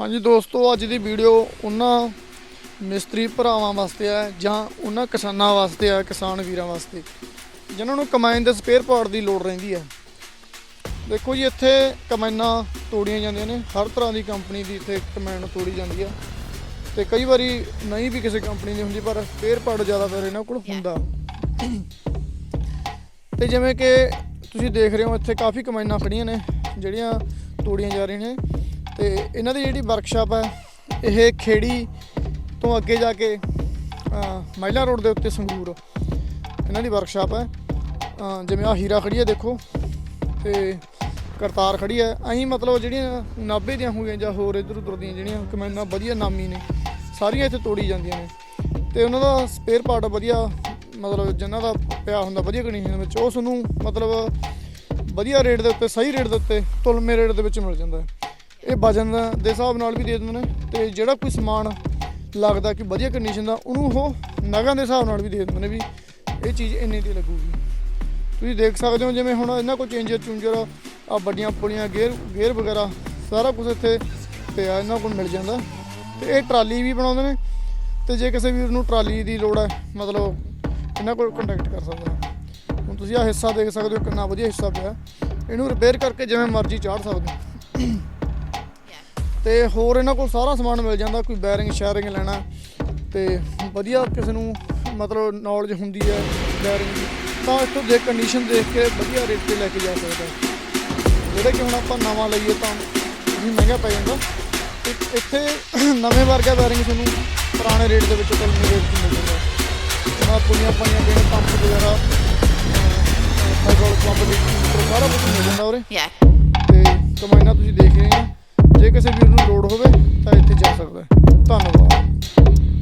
ਹਾਂਜੀ ਦੋਸਤੋ ਅੱਜ ਦੀ ਵੀਡੀਓ ਉਹਨਾਂ ਮਿਸਤਰੀ ਭਰਾਵਾਂ ਵਾਸਤੇ ਹੈ ਜਾਂ ਉਹਨਾਂ ਕਿਸਾਨਾਂ ਵਾਸਤੇ ਹੈ ਕਿਸਾਨ ਵੀਰਾਂ ਵਾਸਤੇ। ਜਿਨ੍ਹਾਂ ਨੂੰ ਕਮਾਈਨ ਦੇ ਸਪੇਅਰ ਪਾਰਟ ਦੀ ਲੋੜ ਰਹਿੰਦੀ ਹੈ। ਦੇਖੋ ਜੀ ਇੱਥੇ ਕਮਾਈਨਾਂ ਤੋੜੀਆਂ ਜਾਂਦੀਆਂ ਨੇ। ਹਰ ਤਰ੍ਹਾਂ ਦੀ ਕੰਪਨੀ ਦੀ ਇੱਥੇ ਕਮਾਈਨ ਤੋੜੀ ਜਾਂਦੀ ਹੈ। ਤੇ ਕਈ ਵਾਰੀ ਨਹੀਂ ਵੀ ਕਿਸੇ ਕੰਪਨੀ ਦੀ ਹੁੰਦੀ ਪਰ ਸਪੇਅਰ ਪਾਰਟ ਜ਼ਿਆਦਾਤਰ ਇਹਨਾਂ ਕੋਲ ਹੁੰਦਾ। ਤੇ ਜਿਵੇਂ ਕਿ ਤੁਸੀਂ ਦੇਖ ਰਹੇ ਹੋ ਇੱਥੇ ਕਾਫੀ ਕਮਾਈਨਾਂ ਖੜੀਆਂ ਨੇ ਜਿਹੜੀਆਂ ਤੋੜੀਆਂ ਜਾ ਰਹੀਆਂ ਨੇ। ਤੇ ਇਹਨਾਂ ਦੀ ਜਿਹੜੀ ਵਰਕਸ਼ਾਪ ਹੈ, ਇਹ ਖੇੜੀ ਤੋਂ ਅੱਗੇ ਜਾ ਕੇ ਮਹਿਲਾ ਰੋਡ ਦੇ ਉੱਤੇ ਸੰਗੂਰ ਇਹਨਾਂ ਦੀ ਵਰਕਸ਼ਾਪ ਹੈ। ਜਿਵੇਂ ਆ ਹੀਰਾ ਖੜੀ ਹੈ, ਦੇਖੋ ਤੇ ਕਰਤਾਰ ਖੜੀ ਹੈ। ਅਹੀਂ ਮਤਲਬ ਜਿਹੜੀਆਂ ਨਾਭੇ ਦੀਆਂ ਹੋਈਆਂ ਜਾਂ ਹੋਰ ਇਧਰ ਉਧਰ ਦੀਆਂ ਜਿਹੜੀਆਂ ਕਮੈਨਾਂ ਵਧੀਆ ਨਾਮੀ ਨੇ, ਸਾਰੀਆਂ ਇੱਥੇ ਤੋੜੀ ਜਾਂਦੀਆਂ ਨੇ। ਤੇ ਉਹਨਾਂ ਦਾ ਸਪੇਅਰ ਪਾਰਟ ਵਧੀਆ, ਮਤਲਬ ਜਿਨ੍ਹਾਂ ਦਾ ਪਿਆ ਹੁੰਦਾ ਵਧੀਆ ਕੰਡੀਸ਼ਨ ਦੇ ਵਿੱਚ ਉਸ ਨੂੰ ਮਤਲਬ ਵਧੀਆ ਰੇਟ ਦੇ ਉੱਤੇ, ਸਹੀ ਰੇਟ ਦੇ ਉੱਤੇ, ਤੁਲਮੇ ਰੇਟ ਦੇ ਵਿੱਚ ਮਿਲ ਜਾਂਦਾ ਹੈ। ਇਹ ਵਜਨ ਦੇ ਹਿਸਾਬ ਨਾਲ ਵੀ ਦੇ ਦਿੰਦੇ ਨੇ ਤੇ ਜਿਹੜਾ ਕੋਈ ਸਮਾਨ ਲੱਗਦਾ ਕਿ ਵਧੀਆ ਕੰਡੀਸ਼ਨ ਦਾ, ਉਹਨੂੰ ਉਹ ਨਗਾਂ ਦੇ ਹਿਸਾਬ ਨਾਲ ਵੀ ਦੇ ਦਿੰਦੇ ਨੇ ਵੀ ਇਹ ਚੀਜ਼ ਇੰਨੀ ਦੀ ਲੱਗੂਗੀ। ਤੁਸੀਂ ਦੇਖ ਸਕਦੇ ਹੋ ਜਿਵੇਂ ਹੁਣ ਇਹਨਾਂ ਕੋਲ ਚੇਂਜਰ ਚੁੰਜਰ ਆ ਵੱਡੀਆਂ ਪੁਲੀਆਂ ਗੇਅਰ ਗੇਅਰ ਵਗੈਰਾ, ਸਾਰਾ ਕੁਝ ਇੱਥੇ ਪਿਆ, ਇਹਨਾਂ ਕੋਲ ਮਿਲ ਜਾਂਦਾ। ਤੇ ਇਹ ਟਰਾਲੀ ਵੀ ਬਣਾਉਂਦੇ ਨੇ ਤੇ ਜੇ ਕਿਸੇ ਵੀਰ ਨੂੰ ਟਰਾਲੀ ਦੀ ਲੋੜ ਹੈ, ਮਤਲਬ ਇਹਨਾਂ ਕੋਲ ਕੰਟੈਕਟ ਕਰ ਸਕਦਾ ਹੈ। ਹੁਣ ਤੁਸੀਂ ਆ ਹਿੱਸਾ ਦੇਖ ਸਕਦੇ ਹੋ, ਕਿੰਨਾ ਵਧੀਆ ਹਿੱਸਾ ਪਿਆ। ਇਹਨੂੰ ਰਿਪੇਅਰ ਕਰਕੇ ਜਿਵੇਂ ਮਰਜ਼ੀ ਚਾੜ ਸਕਦੇ ਹੋ। ਤੇ ਹੋਰ ਇਹਨਾਂ ਕੋਲ ਸਾਰਾ ਸਮਾਨ ਮਿਲ ਜਾਂਦਾ ਕੋਈ ਬੈਰਿੰਗ ਸ਼ੈਰਿੰਗ ਲੈਣਾ। ਤੇ ਵਧੀਆ ਕਿਸੇ ਨੂੰ ਮਤਲਬ ਨੌਲੇਜ ਹੁੰਦੀ ਹੈ ਬੈਰਿੰਗ ਦੀ ਤਾਂ ਇੱਥੋਂ ਦੇਖ ਕੰਡੀਸ਼ਨ ਦੇਖ ਕੇ ਵਧੀਆ ਰੇਟ ਤੇ ਲੈ ਕੇ ਜਾ ਸਕਦਾ। ਜਿਹੜੇ ਕਿ ਹੁਣ ਆਪਾਂ ਨਵਾਂ ਲਈਏ ਤਾਂ ਵੀ ਮਹਿੰਗਾ ਪੈ ਜਾਂਦਾ। ਤੇ ਇੱਥੇ ਨਵੇਂ ਵਰਗਾ ਬੈਰਿੰਗ ਤੁਹਾਨੂੰ ਪੁਰਾਣੇ ਰੇਟ ਦੇ ਵਿੱਚ ਕਲਮੀ ਰੇਟ 'ਚ ਮਿਲ ਜਾਂਦਾ। ਉਹਨਾਂ ਪੁਲੀਆਂ ਪਾਈਆਂ ਗਏ ਪੰਪ ਵਗੈਰਾ ਹਾਈਡ੍ਰੋਲਿਕ ਪੰਪ ਦੀ ਸਾਰਾ ਕੁਝ ਮਿਲ ਜਾਂਦਾ ਉਰੇ. ਤੇ ਕਮਾਈਨਾ ਤੁਸੀਂ ਦੇਖ ਰਹੇ ਹੋ ਜੇ ਕਿਸੇ ਵੀਰ ਨੂੰ ਲੋੜ ਹੋਵੇ ਤਾਂ ਇੱਥੇ ਜਾ ਸਕਦਾ ਧੰਨਵਾਦ।